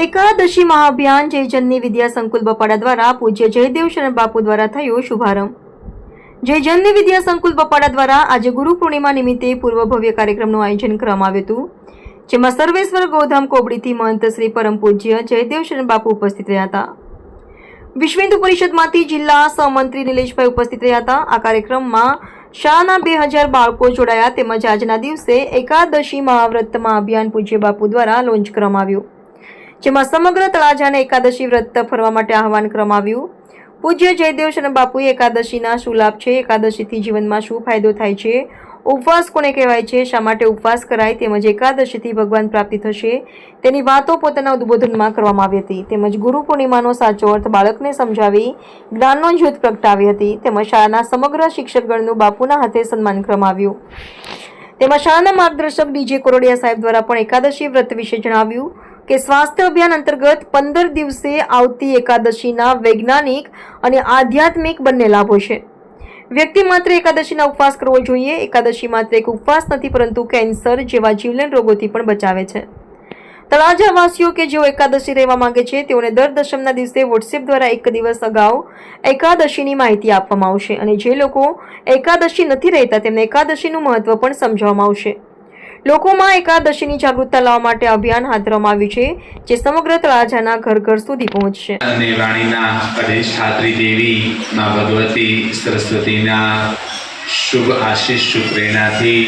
એકાદશી મહાઅભિયાન જયજનની વિદ્યા સંકુલ બપાડા દ્વારા પૂજ્ય જયદેવ શરણ બાપુ દ્વારા થયો શુભારંભ. જયજનની વિદ્યા સંકુલ બપાડા દ્વારા આજે ગુરુ પૂર્ણિમા નિમિત્તે પૂર્વ ભવ્ય કાર્યક્રમનું આયોજન કરવામાં આવ્યું હતું, જેમાં સર્વેશ્વર ગોધામ કોબડીથી મહંત શ્રી પરમ પૂજ્ય જયદેવ શરણ બાપુ ઉપસ્થિત રહ્યા હતા. વિશ્વ હિન્દુ પરિષદમાંથી જિલ્લા સહમંત્રી નિલેશભાઈ ઉપસ્થિત રહ્યા હતા. આ કાર્યક્રમમાં શાળાના બે હજાર બાળકો જોડાયા, તેમજ આજના દિવસે એકાદશી મહાવ્રતમાં અભિયાન પૂજ્ય બાપુ દ્વારા લોન્ચ કરવામાં આવ્યું. જેમાં સમગ્ર તળાજાને એકાદશી વ્રત ફરવા માટે આહવાન કરવામાં આવ્યું. પૂજ્ય જયદેવ શરણ બાપુએ એકાદશીના શું લાભ છે. એકાદશીથી જીવનમાં શું ફાયદો થાય છે? ઉપવાસ કોને કહેવાય છે? શા માટે ઉપવાસ કરાય? તેમજ એકાદશીથી ભગવાન પ્રાપ્તિ થશે? તેની વાતો પોતાના ઉદ્બોધનમાં કરવામાં આવી હતી. તેમજ ગુરુ પૂર્ણિમાનો સાચો અર્થ બાળકને સમજાવી જ્ઞાનનો જ્યોત પ્રગટાવી હતી. તેમજ શાળાના સમગ્ર શિક્ષકગણનું બાપુના હાથે સન્માન કરવામાં આવ્યું. તેમાં શાળાના માર્ગદર્શક ડીજે કોરોડિયા સાહેબ દ્વારા પણ એકાદશી વ્રત વિશે જણાવ્યું. કે સ્વાસ્થ્ય અભિયાન અંતર્ગત પંદર દિવસે આવતી એકાદશીના વૈજ્ઞાનિક અને આધ્યાત્મિક બંને લાભો છે. વ્યક્તિ માત્ર એકાદશીના ઉપવાસ કરવો જોઈએ, એકાદશી માત્ર એક ઉપવાસ નથી, પરંતુ કેન્સર જેવા જીવલેણ રોગોથી પણ બચાવે છે. તળાજાવાસીઓ કે જેઓ એકાદશી રહેવા માંગે છે, તેઓને દર દશમના દિવસે વોટ્સએપ દ્વારા એક દિવસ અગાઉ એકાદશીની માહિતી આપવામાં આવશે અને જે લોકો એકાદશી નથી રહેતા, તેમને એકાદશીનું મહત્વ પણ સમજાવવામાં આવશે. લોકોમાં એકાદશીની જાગૃતતા લાવવા માટે અભિયાન હાથ ધરવામાં આવ્યું છે, જે સમગ્ર તળાજાના ઘર ઘર સુધી પહોંચશે. અને વાણીના અધિષ્ઠાત્રી દેવી માં ભગવતી સરસ્વતીના શુભ આશીષ, શુભ પ્રેરણાથી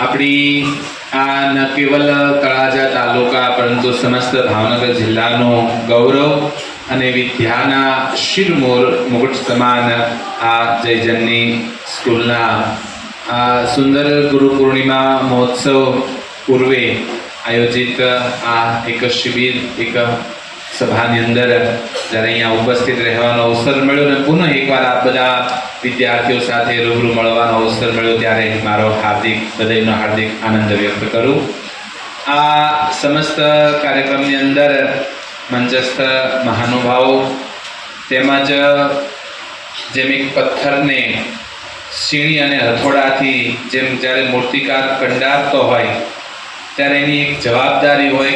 આપણી આ ન કેવલ તળાજા તાલુકા, પરંતુ સમસ્ત ભાવનગર જિલ્લાનો ગૌરવ અને વિદ્યાના શિરમોર મુગટ સમાન આ જયજનની સ્કૂલના આ સુંદર ગુરુ પૂર્ણિમા મહોત્સવ પૂર્વે આયોજિત આ એક શિબિર, એક સભાની અંદર જ્યારે અહીંયા ઉપસ્થિત રહેવાનો અવસર મળ્યો અને પુનઃ એકવાર આ બધા વિદ્યાર્થીઓ સાથે રૂબરૂ મળવાનો અવસર મળ્યો ત્યારે મારો હાર્દિક હૃદયનો હાર્દિક આનંદ વ્યક્ત કરું. આ સમસ્ત કાર્યક્રમની અંદર મંચસ્થ મહાનુભાવો તેમજ જેમ એક પથ્થરને સીણી અને હથોડાથી જેમ જ્યારે મૂર્તિકાર કંડારતો હોય ત્યારે એની એક જવાબદારી હોય